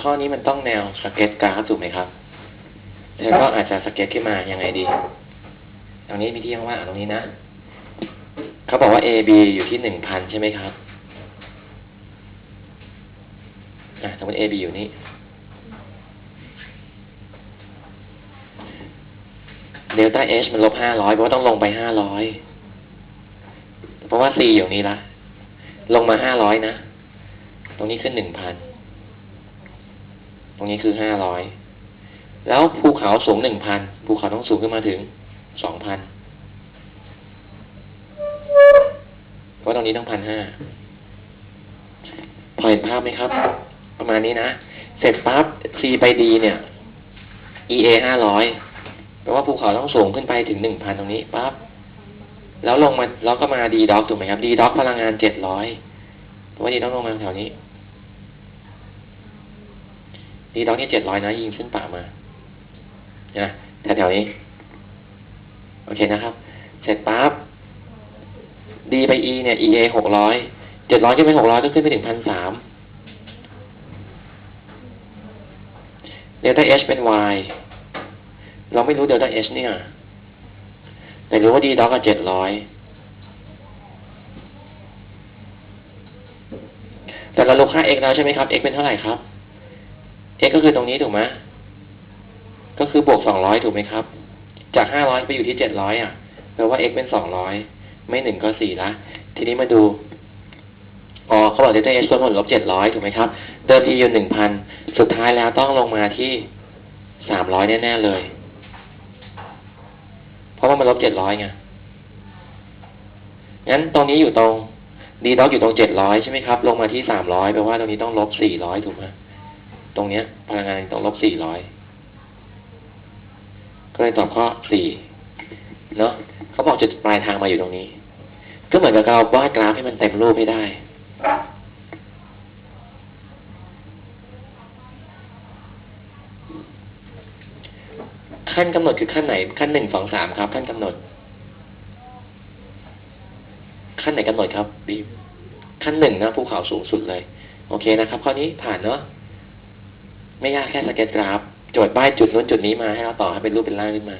ข้อนี้มันต้องแนวสเก็ตกราฟถูกไหมครับเธอก็อาจจะสเก็ตขึ้นมายังไงดี ตรงนี้มีที่ว่างๆตรงนี้นะ เขาบอกว่า A B อยู่ที่หนึ่งพันใช่ไหมครับอะสมมติ A B อยู่นี่ เดลต้า H มันลบห้าร้อยเพราะว่าต้องลงไปห้าร้อย เพราะว่า C อยู่นี้ละ ลงมาห้าร้อยนะ ตรงนี้ขึ้นหนึ่งพัน ตรงนี้คือห้าร้อยแล้วภูเขาสูงหนึ่งพันภูเขาต้องสูงขึ้นมาถึงสองพันเพราะตรงนี้ต้องพันห้าพอเห็นภาพไหมครับ ประมาณนี้นะ เสร็จปั๊บ C ไป D เนี่ย EA ห้าร้อยแปลว่าภูเขาต้องสูงขึ้นไปถึงหนึ่งพันตรงนี้ปั๊บแล้วลงมาแล้วก็มา D dock ถูกไหมครับ D dock พลังงานเจ็ดร้อยเพราะว่า D dock ลงมาแถวนี้ D dock นี่เจ็ดร้อยนะยิงขึ้นป่ามานะแถวๆนี้ โอเคนะครับ เสร็จปั๊บ D ไป E เนี่ย EA หกร้อยเจ็ดร้อยขึ้นไปหกร้อยก็ขึ้นไปถึงพันสามเดลต้า H เป็น Y เราไม่รู้เดลต้า H เนี่ย แต่รู้ว่า D dock กับเจ็ดร้อยแต่เรารู้ค่า x แล้วใช่ไหมครับ x เป็นเท่าไหร่ครับ x ก็คือตรงนี้ถูกไหมก็คือบวกสองร้อยถูกไหมครับ จากห้าร้อยไปอยู่ที่เจ็ดร้อยอะแปลว่า x เป็นสองร้อยไม่หนึ่งก็สี่ละทีนี้มาดูอ๋อเขาบอกเดลต้า h ส่วนผลลบเจ็ดร้อยถูกไหมครับ เดิมทีอยู่หนึ่งพันสุดท้ายแล้วต้องลงมาที่สามร้อยแน่ๆเลย เพราะว่ามันลบเจ็ดร้อยไงงั้นตรงนี้อยู่ตรงดีด็อกอยู่ตรงเจ็ดร้อยใช่ไหมครับ ลงมาที่สามร้อยแปลว่าตรงนี้ต้องลบสี่ร้อยถูกไหม ตรงเนี้ย พลังงานต้องลบสี่ร้อยก็เลยตอบข้อสี่เนาะเขาบอกจุดปลายทางมาอยู่ตรงนี้ ก็เหมือนกับเราวาดกราฟให้มันเต็มรูปให้ได้ขั้นกำหนดคือขั้นไหน ขั้นหนึ่งสองสามครับ ขั้นกำหนด ขั้นไหนกำหนดครับบีขั้นหนึ่งนะภูเขาสูงสุดเลย โอเคนะครับ ข้อนี้ผ่านเนาะ ไม่ยากแค่สเก็ตกราฟโจทย์ป้ายจุดนู้นจุดนี้มาให้เราต่อให้เป็นรูปเป็นร่างขึ้นมา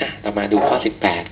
อะต่อมาดูข้อสิบแปด